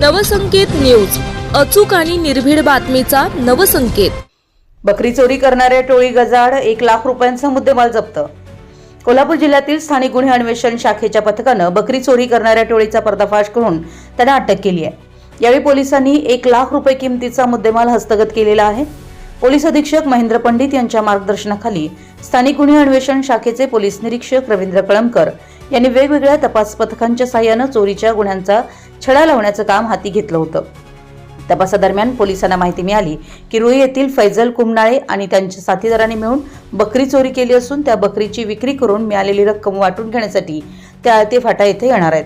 Navsanket news. अचूक आणि निर्भीड बातमीचा नवसंकेत. बकरी चोरी करणाऱ्या टोळी गजाड एक लाख रुपयांचा मुद्देमाल जप्त. कोल्हापूर जिल्ह्यातील स्थानिक गुन्हे अन्वेषण शाखेच्या पथकानं बकरी चोरी करणाऱ्या टोळीचा पर्दाफाश करून त्यांना अटक केली आहे. यावेळी पोलिसांनी एक लाख रुपये किमतीचा मुद्देमाल हस्तगत केलेला आहे. पोलीस अधीक्षक महेंद्र पंडित यांच्या मार्गदर्शनाखाली स्थानिक गुन्हे अन्वेषण शाखेचे पोलीस निरीक्षक रवींद्र कळमकर यांनी वेगवेगळ्या तपास पथकांच्या सहाय्यानं चोरीच्या गुन्ह्यांचा छडा लावण्याचं काम हाती घेतलं होतं. तपासादरम्यान पोलिसांना माहिती मिळाली की रुई येथील फैजल कुमनाळे आणि त्यांच्या साथीदारांनी मिळून बकरी चोरी केली असून त्या बकरीची विक्री करून मिळालेली रक्कम वाटून घेण्यासाठी त्या आळते फाटा येथे येणार आहेत.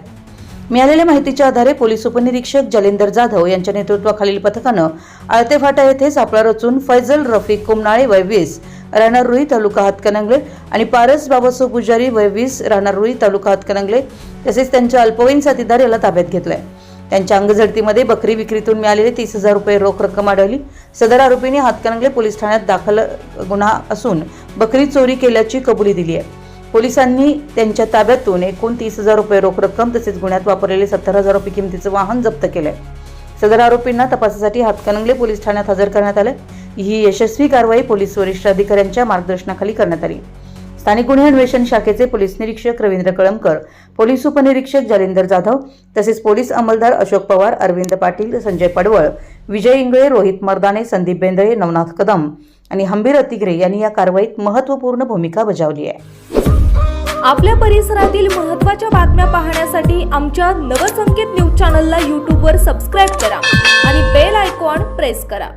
मिळालेल्या माहितीच्या आधारे पोलीस उपनिरीक्षक जलेंदर जाधव यांच्या नेतृत्वाखालील पथकानं आळते फाटा येथे सापळा रचून फैजल रफिक कुमनाळे वय वीस राहणार रुई तालुका हातकणंगले आणि पारस बाबासो पुजारी वय वीस राहणार रुई तालुका हातकणंगले तसेच त्यांच्या अल्पवयीन साथीदार याला ताब्यात घेतलाय. त्यांच्या अंगझडतीमध्ये बकरी विक्रीतून मिळालेले तीस हजार रुपये रोख रक्कम आढळली. सदर आरोपीने हातकणंगले पोलीस ठाण्यात दाखल गुन्हा असून बकरी चोरी केल्याची कबुली दिली आहे. पोलिसांनी त्यांच्या ताब्यातून एकूण तीस हजार रुपये रोख रक्कम तसेच गुन्ह्यात वापरलेले सत्तर हजार रुपये किमतीचं वाहन जप्त केलंय. सदर आरोपींना तपासासाठी हातकणंगले पोलीस ठाण्यात हजर करण्यात आलं ही यशस्वी कारवाई पोलीस वरिष्ठ अधिकाऱ्यांच्या मार्गदर्शनाखाली करण्यात आली. स्थानिक गुन्हे अन्वेषण शाखेचे पोलीस निरीक्षक रवींद्र कळमकर पोलीस उपनिरीक्षक जालिंदर जाधव तसेच पोलीस अंमलदार अशोक पवार अरविंद पाटील संजय पडवळ विजय इंगळे रोहित मर्दाने संदीप बेंद्रे नवनाथ कदम आणि हंबीर अतिग्रे यांनी या कारवाईत महत्त्वपूर्ण भूमिका बजावली आहे. आपल्या परिसरातील महत्त्वाच्या बातम्या पाहण्यासाठी आमच्या नवसंकेत न्यूज चॅनलला यूट्यूबवर सबस्क्राईब करा आणि बेल आयकॉन प्रेस करा.